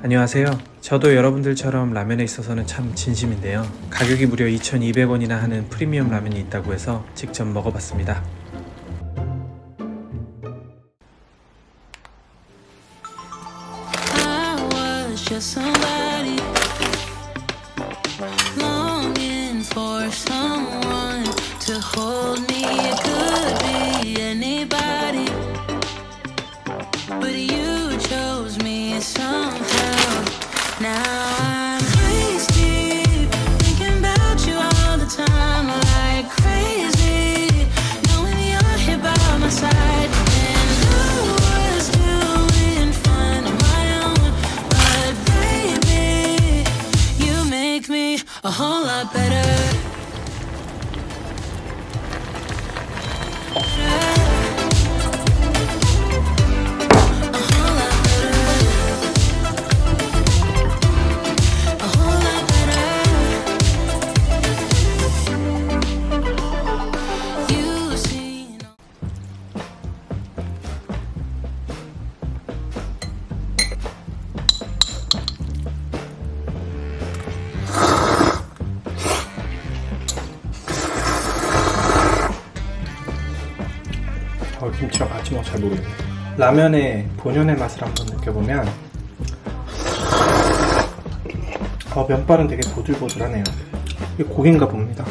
안녕하세요. 저도 여러분들처럼 라면에 있어서는 참 진심인데요. 가격이 무려 2,200원이나 하는 프리미엄 라면이 있다고 해서 직접 먹어봤습니다. A whole lot better. 어, 김치랑 같이 먹어 잘 모르겠네. 라면의 본연의 맛을 한번 느껴보면, 어, 면발은 되게 보들보들하네요. 이게 고기인가 봅니다.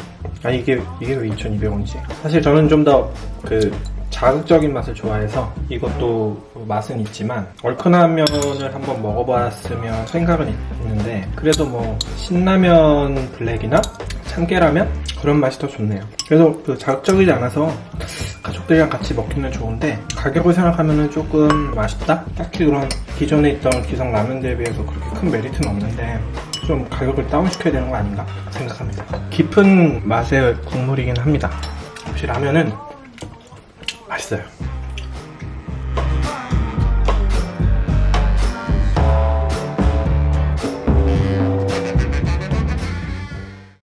아, 이게, 이게 왜 2,200원이지? 사실 저는 좀 더 그, 자극적인 맛을 좋아해서 이것도 맛은 있지만 얼큰한 면을 한번 먹어봤으면 생각은 있는데 그래도 뭐 신라면 블랙이나 참깨라면 그런 맛이 더 좋네요. 그래서 그 자극적이지 않아서 가족들이랑 같이 먹기는 좋은데 가격을 생각하면 조금 맛있다? 딱히 그런 기존에 있던 기성 라면들에 비해서 그렇게 큰 메리트는 없는데 좀 가격을 다운시켜야 되는 거 아닌가 생각합니다. 깊은 맛의 국물이긴 합니다. 역시 라면은 맛있어요.